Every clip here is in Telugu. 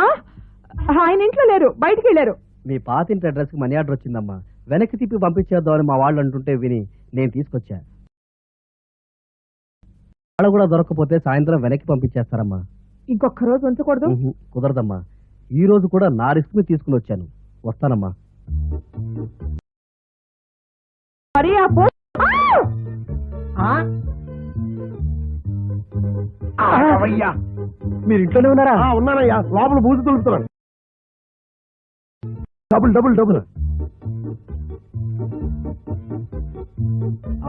ఆ? ఆయన ఇంట్లో లేరు బయటికి వెళ్ళారు. మీ పాతింటి అడ్రస్కి మనీ ఆర్డర్ వచ్చిందమ్మా. వెనక్కి తిప్పి పంపించేద్దామని మా వాళ్ళు అంటుంటే విని నేను తీసుకొచ్చా. వాళ్ళు కూడా దొరకకపోతే సాయంత్రం వెనక్కి పంపించేస్తారమ్మా. ఇంకొక రోజు ఉంచకూడదు? ఉహు, కుదరదమ్మా. ఈ రోజు కూడా నా రిస్క్ మీద తీసుకుని వచ్చాను. వస్తానమ్మా. మరి ఆ పో ఆ! మీరు ఇంట్లోనే ఉన్నారా? ఉన్నానయ్యా. లోపల బూజు తులుపుతున్నాను డబుల్ డబుల్ డబుల్.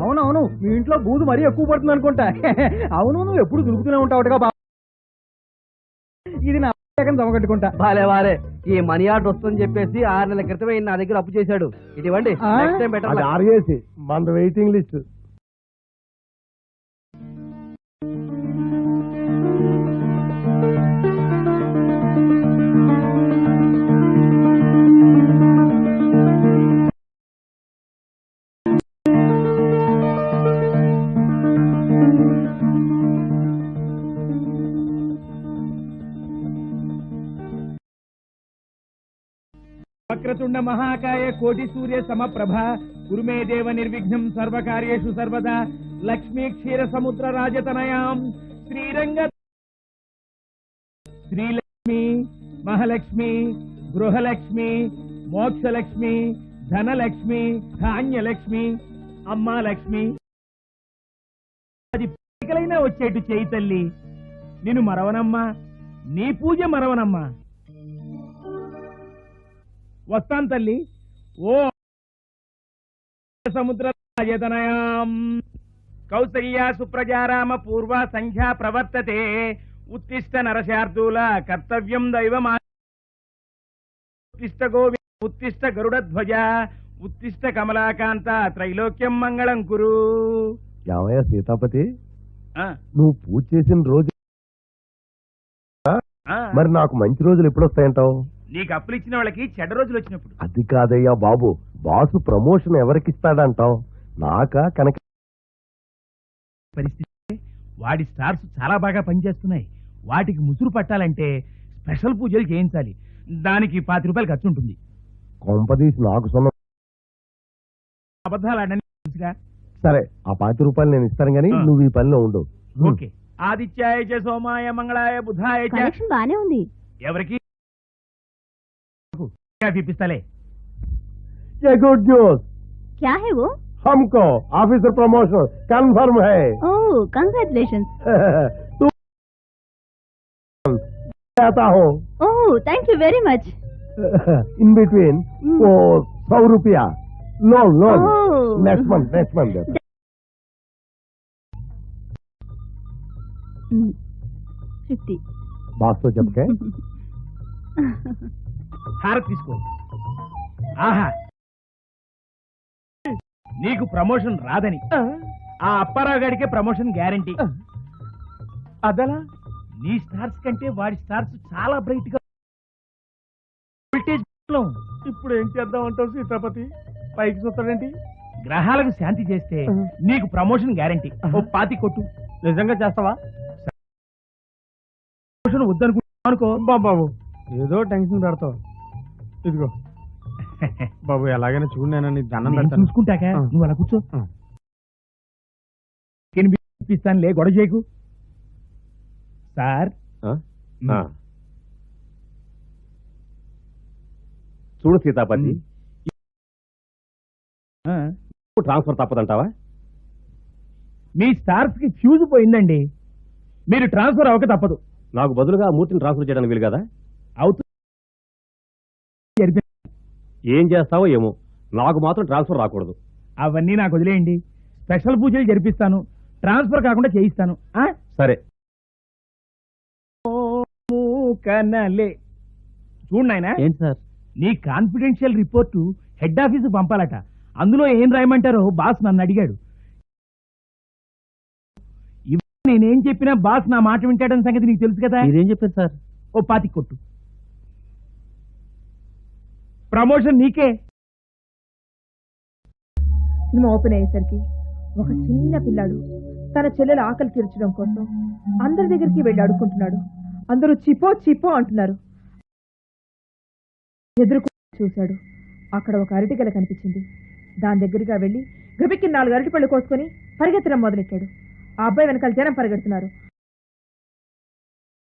అవునవును మీ ఇంట్లో బూజు మరీ ఎక్కువ పడుతుంది అనుకుంటా. అవును నువ్వు ఎప్పుడు దులుపుతూనే ఉంటావుగా ఇది నా జమగట్టుకుంటా వాలే వారే ఈ మనీ ఆర్డర్ వస్తుందని చెప్పేసి ఆరు నెలల క్రితమే నా దగ్గర అప్పు చేశాడు. luck. ఆర్ఏసి మన వెయిటింగ్ లిస్ట్ వక్రతుండ మహాకాయ కోటి సూర్య సమప్రభ. కురుమే దేవ నిర్విఘ్నం సర్వకార్యేషు సర్వదా. లక్ష్మీ క్షీర సముద్ర రాజతనయాం. శ్రీరంగ శ్రీలక్ష్మి మహాలక్ష్మి గృహలక్ష్మి మోక్షలక్ష్మి ధనలక్ష్మి ధాన్యలక్ష్మి అమ్మా లక్ష్మి అది పీకలైనా వచ్చేటు చేయి తల్లి. నిన్ను మరవనమ్మా. నీ పూజ మరవనమ్మా. వస్తాను తల్లి. ఓ సముద్ర రాజతనయాం కౌసల్యా సుప్రజారామ పూర్వ సంఖ్యా ప్రవర్తతే. ఉత్తిష్ట నరశార్దూల కర్తవ్యం దైవమా ఉత్తిష్ట గోవి ఉత్తిష్ట గరుడధ్వజ ఉత్తిష్ట కమలాకాంత త్రైలోక్యం మంగళం కురు. ఏమయ్యా సీతాపతి ఆ, నువ్వు పూజ చేసిన రోజు మరి నాకు మంచి రోజులు ఎప్పుడు వస్తాయంటావు నీకు అప్పులు ఇచ్చిన వాళ్ళకి చెడ్డ రోజులు వచ్చినప్పుడు. అది కాదయ్యా బాబు. బాసు ప్రమోషన్ ఎవరికి ఇస్తాడంటావు నాకా కనుక పరిస్థితి వాడి స్టార్స్ చాలా బాగా పనిచేస్తున్నాయి. వాటికి ముసురు పట్టాలంటే స్పెషల్ పూజలు చేయించాలి. దానికి పాతి రూపాయలు ఖర్చు ఉంటుంది. కొంపదీసి నాకు సొన్న అబద్ధాలు ఆడని తెలుసుగా? సరే ఆ పాతి రూపాయలు నేను ఇస్తాను గానీ ఆ. నువ్వు ఈ పనిలో ఉండు. ఓకే. ఆదిత్యాయ చ సోమాయ మంగళాయ బుధాయ చ బానే ఉంది. ఎవరికి? ఇప్పిస్తాలే ये गुड न्यूज క్యా హే वो हमको ऑफिसर प्रमोशन कंफर्म है ఓ కంగ్రాచులేషన్స్ तू आता हो oh thank you very much in between Hmm. वो सौ रुपया loan loan Oh. Next month next month fifty बात तो जब के హారతి తీసుకో. ఆహా. నీకు ప్రమోషన్ రాదని. ఆ. అప్పారావు గాడికే ప్రమోషన్ గ్యారంటీ. అదలా? నీ స్టార్స్ కంటే వాడి స్టార్స్ చాలా బ్రైట్గా. వోల్టేజ్. ఇప్పుడు ఏం చేద్దాం అంటావు సీతాపతి? పైకి చూస్తాడేంటి? గ్రహాలకు శాంతి చేస్తే నీకు ప్రమోషన్ గ్యారంటీ. ఓ పాతి కొట్టు. నిజంగా చేస్తావా? ప్రమోషన్ వద్దనుకుంటా అనుకో. బాబు. ఏదో టెన్షన్ పెడతావు. ఇదిగో. బాబు ఎలాగైనా చూడు నేను దండం పెడతాను. చూసుకుంటాక. నువ్వు అలా కూర్చో. ఆ. ఇప్పిస్తాను లే గొడవ చేయకు. సార్. చూడు సీతాపతి. ట్రాన్స్ఫర్ తప్పదంటావా? మీ స్టార్స్కి ఫ్యూజ్ పోయిందండి. మీరు ట్రాన్స్ఫర్ అవ్వక తప్పదు. నాకు బదులుగా మూర్తిని ట్రాన్స్ఫర్ చేయడానికి వీలు కదా? అవుతుంది ఏం చేస్తావో ఏమో. నాకు మాత్రం ట్రాన్స్ఫర్ రాకూడదు. అవన్నీ నాకు వదిలేయండి. స్పెషల్ పూజలు జరిపిస్తాను. ట్రాన్స్ఫర్ కాకుండా చేయిస్తాను. ఆ? సరే. కనలే చూడు నాయనా. ఏంటి సార్? నీ కాన్ఫిడెన్షియల్ రిపోర్టు హెడ్ ఆఫీసు పంపాలట. అందులో ఏం రాయమంటారో బాస్ నన్ను అడిగాడు. ఇవాళ నేనేం చెప్పినా బాస్ నా మాట వింటాడని సంగతి నీకు తెలుసు కదా? మీరేం చెప్పారు సార్? ఓ పాతి కొట్టు. ప్రమోషన్ నీకే. సినిమా ఓపెన్ అయ్యేసరికి ఒక చిన్న పిల్లాడు తన చెల్లెల ఆకలి తీర్చడం కోసం అందరి దగ్గరికి వెళ్ళి అడుక్కుంటున్నాడు. అందరూ చిపో చిపో అంటున్నారు. ఎదురుకు చూశాడు. అక్కడ ఒక అరటిగల కనిపించింది. దాని దగ్గరగా వెళ్ళి గబిక్కి నాలుగు అరటిపళ్ళు కోసుకొని పరిగెత్తడం మొదలెట్టాడు. ఆ అబ్బాయి వెనకాల జనం పరిగెడుతున్నారు.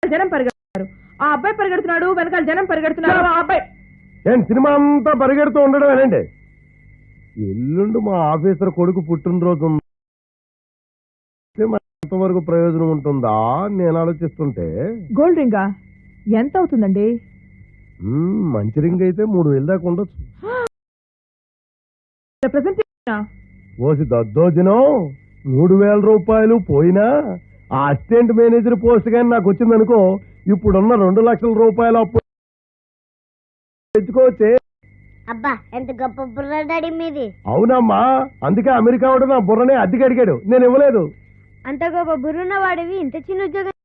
జనం పరిగెడుతున్నారు. ఆ అబ్బాయి పరిగెడుతున్నాడు వెనకాల జనం పరిగెడుతున్నారు. ఆ అబ్బాయి ఏం సినిమా అంతా పరిగెడుతూ ఉండడం ఏనండి? ఎల్లుండి మా ఆఫీసర్ కొడుకు పుట్టినరోజు ఎంతవరకు ప్రయోజనం ఉంటుందా నేను ఆలోచిస్తుంటే. గోల్డ్ రింగా? ఎంత అవుతుందండి? మంచి రింగ్ అయితే మూడు వేలు దాకా ఉండొచ్చు. ఓసి దద్దోజనం మూడు వేల రూపాయలు పోయినా ఆ అసిస్టెంట్ మేనేజర్ పోస్ట్ కానీ నాకు వచ్చిందనుకో ఇప్పుడున్న రెండు లక్షల రూపాయలు అప్పు తెచ్చుకోవచ్చే అబ్బా ఎంత గొప్ప బుర్ర డాడీ మీది. అవునమ్మా అందుకే అమెరికా వాడు నా బుర్రనే అద్దెకి అడిగాడు. నేను ఇవ్వలేదు. అంత గొప్ప బుర్రున్న వాడివి ఇంత చిన్న ఉద్యోగం.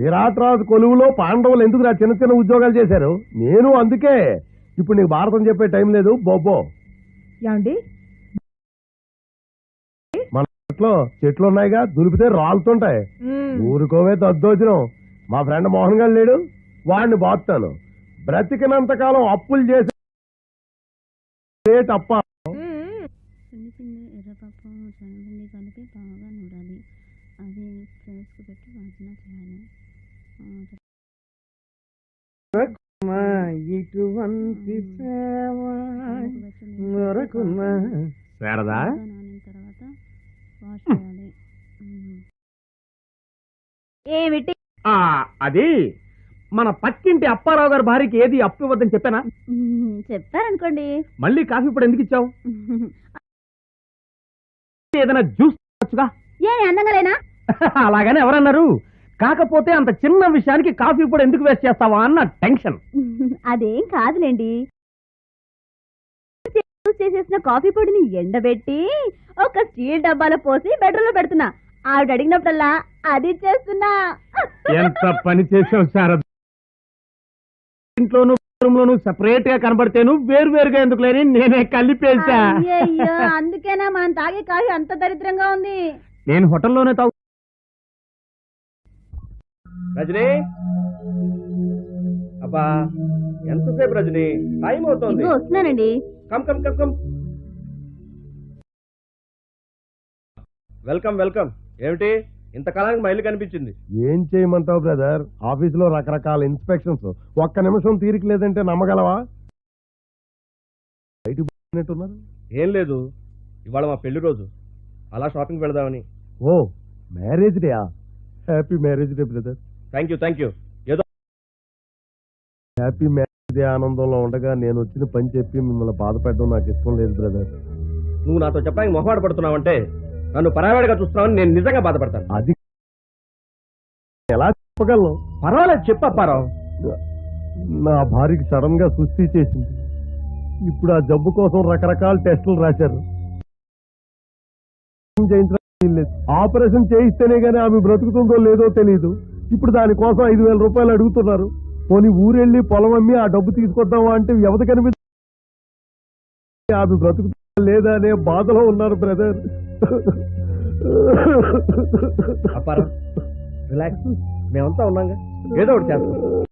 విరాట్ రాజు కొలువులో పాండవులు ఎందుకు నా చిన్న చిన్న ఉద్యోగాలు చేశారు? నేను అందుకే. ఇప్పుడు నీకు భారతం చెప్పే టైం లేదు. బొబ్బో ఏమండి? మన ఇంట్లో చెట్లు ఉన్నాయిగా. దులిపితే రాలుతుంటాయి ఊరుకోవే దద్దోజనం. మా ఫ్రెండ్ మోహన్ గారు లేడు. వాడిని బాగుతాను బ్రతికినంత కాలం అప్పులు చేసి శనగపిండి ఎర్రపప్పు శనగపిండి కలిపి బాగా నూరాలి అది పెట్టి చేయాలి ఇటువంటి శారదా? నానిన తర్వాత వాష్ చేయాలి ఏమిటి అది మన పక్కింటి అప్పారావు గారి భార్యకి ఏది అప్పు ఇవ్వద్దని చెప్పానా? చెప్పారనుకోండి. మళ్ళీ కాఫీ ఇప్పుడు ఎందుకు ఇచ్చావు? ఏదైనా జ్యూస్ తాగొచ్చుగా ఏ అందంగా లేనా అలాగని ఎవరన్నారు? కాకపోతే అంత చిన్న విషయానికి కాఫీ ఇప్పుడు ఎందుకు వేస్ట్ చేస్తావా అన్న టెన్షన్. అదేం కాదులేండి. చేసేసిన కాఫీ పొడిని ఎండబెట్టి ఒక స్టీల్ డబ్బాలో పోసి బెడ్రూమ్లో పెడుతున్నా. ఆవిడ అడిగినప్పుడల్లా అది చేస్తున్నా. ఎంత పని చేసావు శారద? ఇంట్లోను లోను సెపరేట్గా కనబడితేను వేరు వేరుగా ఎందుకు లేని నేనే కలిపేశా అయ్యయ్యో అందుకేనా మనం తాగే కాఫీ అంత దరిద్రంగా ఉంది? నేను హోటల్లోనే తాగు. రజనీ? అబ్బా ఎంతసేపు రజనీ? టైం అవుతోంది. ఇదిగో వస్తున్నానండి. Come come come come. Welcome welcome. ఏమిటి? ఇంతకాలానికి మైలు కనిపించింది. ఏం చేయమంటావు బ్రదర్? ఆఫీసులో రకరకాల ఇన్స్పెక్షన్స్. ఒక్క నిమిషం తీరిక లేదంటే నమ్మగలవా? బయటికి పోయినట్టున్నారు. ఏం లేదు. ఇవాళ మా పెళ్ళి రోజు. అలా షాపింగ్ వెళదామని. ఓ marriage day happy marriage day brother. Thank you thank you. ఏదో హ్యాపీ మ్యారేజ్ డే ఆనందంలో ఉండగా నేను వచ్చిన పని చెప్పి మిమ్మల్ని బాధపెట్టడం నాకు ఇష్టం లేదు బ్రదర్. నువ్వు నాతో చెప్పడానికి మొహమాట పడుతున్నావంటే నన్ను పరావాడిగా చూస్తున్నావని నేను నిజంగా బాధపడతాను. అది ఎలా చెప్పగలను? పర్వాలేదు చెప్పు అప్పారావు నా భార్యకి సడన్గా సుస్థి చేసింది. ఇప్పుడు ఆ జబ్బు కోసం రకరకాల టెస్టులు రాశారు. ఆపరేషన్ చేయిస్తేనే గానీ ఆమె బ్రతుకుతుందో లేదో తెలియదు ఇప్పుడు దానికోసం ఐదు వేల రూపాయలు అడుగుతున్నారు. పోనీ ఊరెళ్ళి పొలం అమ్మి ఆ డబ్బు తీసుకొద్దామా అంటే వ్యవధి కనిపిస్తుంది. ఆమె బ్రతుకుతుందా లేదా అనే బాధలో ఉన్నారు బ్రదర్. అప్పారావు రిలాక్స్ మేమంతా ఉన్నాగా. ఏదో ఒకటి చేస్తాం.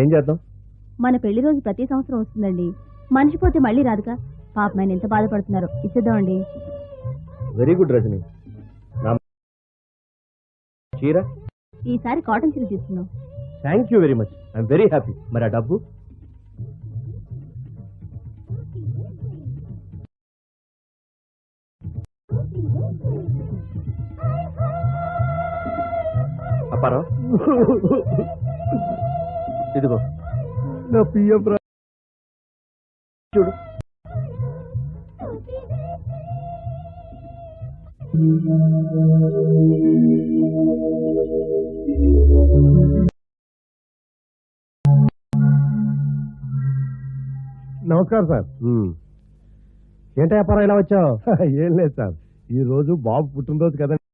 ఏం చేద్దాం? మన పెళ్ళి రోజు ప్రతి సంవత్సరం వస్తుందండి. మనిషి పోతే మళ్ళీ రాదుగా. పాప ఆయన ఎంత బాధపడుతున్నారు. ఇచ్చేద్దామండి. Very good Rajani. చీర? ఈసారి కాటన్ చీర తీసుకున్నాం thank you very much I'm very happy మరి ఆ డబ్బు? అప్పారావు? ఇదిగో. నా పిఎఫ్ నమస్కారం సార్. ఏంటో వ్యాపారం ఇలా వచ్చావు? ఏం లేదు సార్. ఈ రోజు బాబు పుట్టినరోజు కదండి.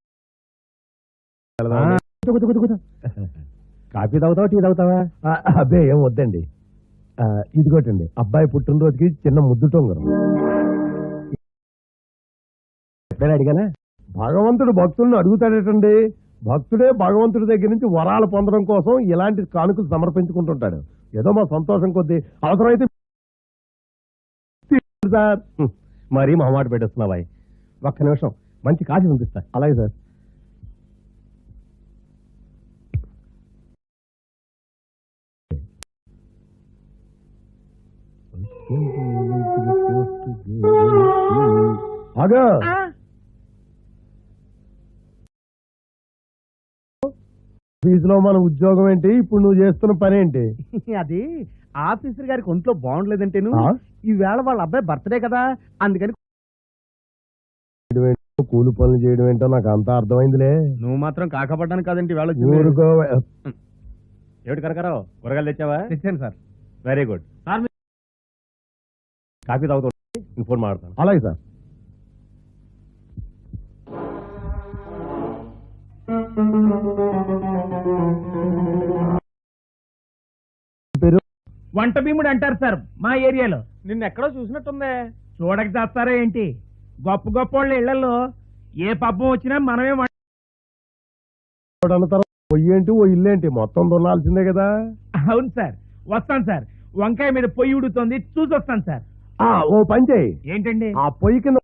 కాఫీ తాగుతావా టీ తాగుతావా? అబ్బే ఏం వద్దండి. ఇదిగోటండి అబ్బాయి పుట్టినరోజుకి చిన్న ముద్దు టొంగరం. ఎప్పుడైనా అడిగానా? భగవంతుడు భక్తులను అడుగుతాడేటండి? భక్తుడే భగవంతుడి దగ్గర నుంచి వరాలు పొందడం కోసం ఇలాంటి కానుకలు సమర్పించుకుంటుంటాడు. ఏదో మా సంతోషం కొద్దీ. అవసరమైతే సార్. మరీ మొహమాట పెట్టేస్తున్నావా ఒక్క నిమిషం. మంచి కాఫీ పంపిస్తా. అలాగే సార్. ఆగా. ఫీజులో మన ఉద్యోగం ఏంటి? ఇప్పుడు నువ్వు చేస్తున్న పని ఏంటి? అది ఆఫీసర్ గారికి ఒంట్లో బాగుండలేదంటేను. ఆ? ఈవేళ వాళ్ళ అబ్బాయి బర్త్డే కదా. అందుకని కూలి పనులు చేయడం ఏంటో నాకు అంతా అర్థమైందిలే. నువ్వు మాత్రం కాకపడ్డాను కాదంటే వేళ ఊరుకో. ఏమిటి కరకరావు కూరగాయలు తెచ్చావా? తెచ్చాను సార్. వెరీ గుడ్ కాఫీ తాగుతూ ఫోన్ మాడతాను అలాగే సార్. పేరు వంట భీముడు అంటారు సార్ మా ఏరియాలో. నిన్న ఎక్కడో చూసినట్టుందే. చూడక చేస్తారా ఏంటి? గొప్ప గొప్ప వాళ్ళ ఇళ్ళలో ఏ పబ్బం వచ్చినా మనమే వంట అన్న తర్వాత పొయ్యి ఏంటి ఓ ఇల్లు ఏంటి? మొత్తం దున్నాల్సిందే కదా. అవును సార్ వస్తాను సార్. వంకాయ మీద పొయ్యి ఉడుతుంది చూసి వస్తాను సార్. ఆ ఓ పని చేయి. ఏంటండి? ఆ పొయ్యి కింద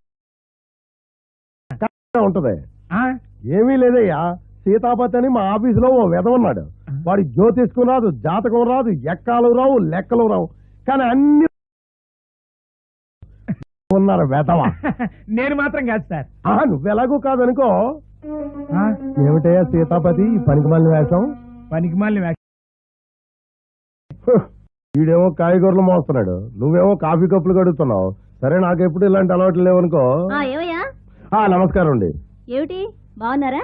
ఉంటది. ఆ? ఏమీ లేదయ్యా. సీతాపతి అని మా ఆఫీసులో ఓ వెధ ఉన్నాడు. వాడి జ్యోతిష్కం రాదు జాతకం రాదు ఎక్కాలు రావు లెక్కలు రావు. కానీ అన్ని ఉన్నారు వెధవ. నేను మాత్రం కాదు సార్. ఆహా నువ్వెలాగూ కాదనుకో. ఆ? ఏమిటయ్యా సీతాపతి? ఈ పనికి మళ్ళీ వేషం? పనికి మళ్ళీ హ్, వీడేమో కాయగూరలు మోస్తున్నాడు. నువ్వేమో కాఫీ కప్పులు కడుగుతున్నావు. సరే నాకెప్పుడు ఇలాంటి అలవాట్లు లేవనుకో. ఆ, ఏమయ్యా ఆ నమస్కారం అండి. ఏమిటి? బాగున్నారా?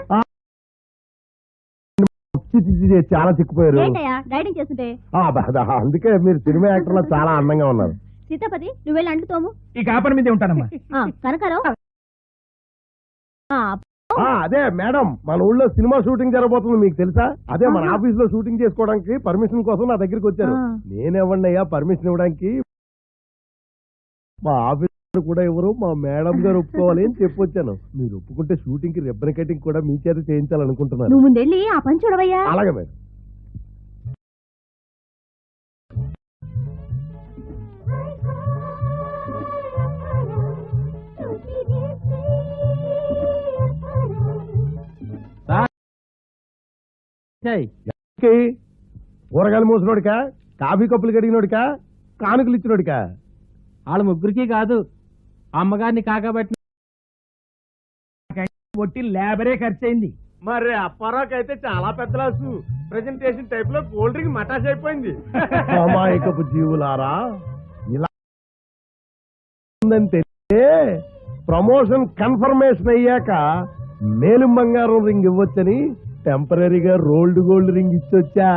చాలా చిక్కుపోయారు. ఏంటయ్యా? చేస్తుంటే? ఆ, అందుకే మీరు సినిమా యాక్టర్లో చాలా అందంగా ఉన్నారు. సీతాపతి నువ్వు వెళ్ళి ఈ కాపర్ మీదే ఉంటానమ్మా? ఆ, కనకారావు. ఆ, ఆ, అదే మేడం మన ఊళ్ళో సినిమా షూటింగ్ జరగబోతుంది మీకు తెలుసా? అదే మన ఆహా. ఆఫీస్లో షూటింగ్ చేసుకోవడానికి పర్మిషన్ కోసం నా దగ్గరికి వచ్చారు. ఆ. నేనేవ్వండియ్యా పర్మిషన్ ఇవ్వడానికి మా ఆఫీస్ కూడా ఎవరు మా మేడం గారు ఒప్పుకోవాలి అని చెప్పొచ్చాను. మీరు ఒప్పుకుంటే షూటింగ్కి రిబ్బన్ కటింగ్ కూడా మీ చేత చేయించాలనుకుంటున్నాను. నువ్వు ముందెళ్ళి ఆ పని చూడవయ్యా. అలాగే మేడం. కి కూరగాయలు మూసినోడికా? కాఫీ కప్పులు కడిగినోడికా? కానుకలు ఇచ్చినోడికా? వాళ్ళ ముగ్గురికి కాదు. అమ్మగారిని కాకబట్టి ఒట్టి లేబరే ఖర్చు అయింది మరి అప్పారావుకి అయితే చాలా పెద్ద లాసు. ప్రెజెంటేషన్ టైప్లో కూల్ డ్రింక్ మటాస్ అయిపోయింది. అమాయకపు జీవులారా ఇలా తెలిస్తే ప్రమోషన్ కన్ఫర్మేషన్ అయ్యాక మేలు బంగారం రింగ్ ఇవ్వచ్చని టెంపరీగా రోల్డ్ గోల్డ్ రింగ్ ఇచ్చొచ్చా?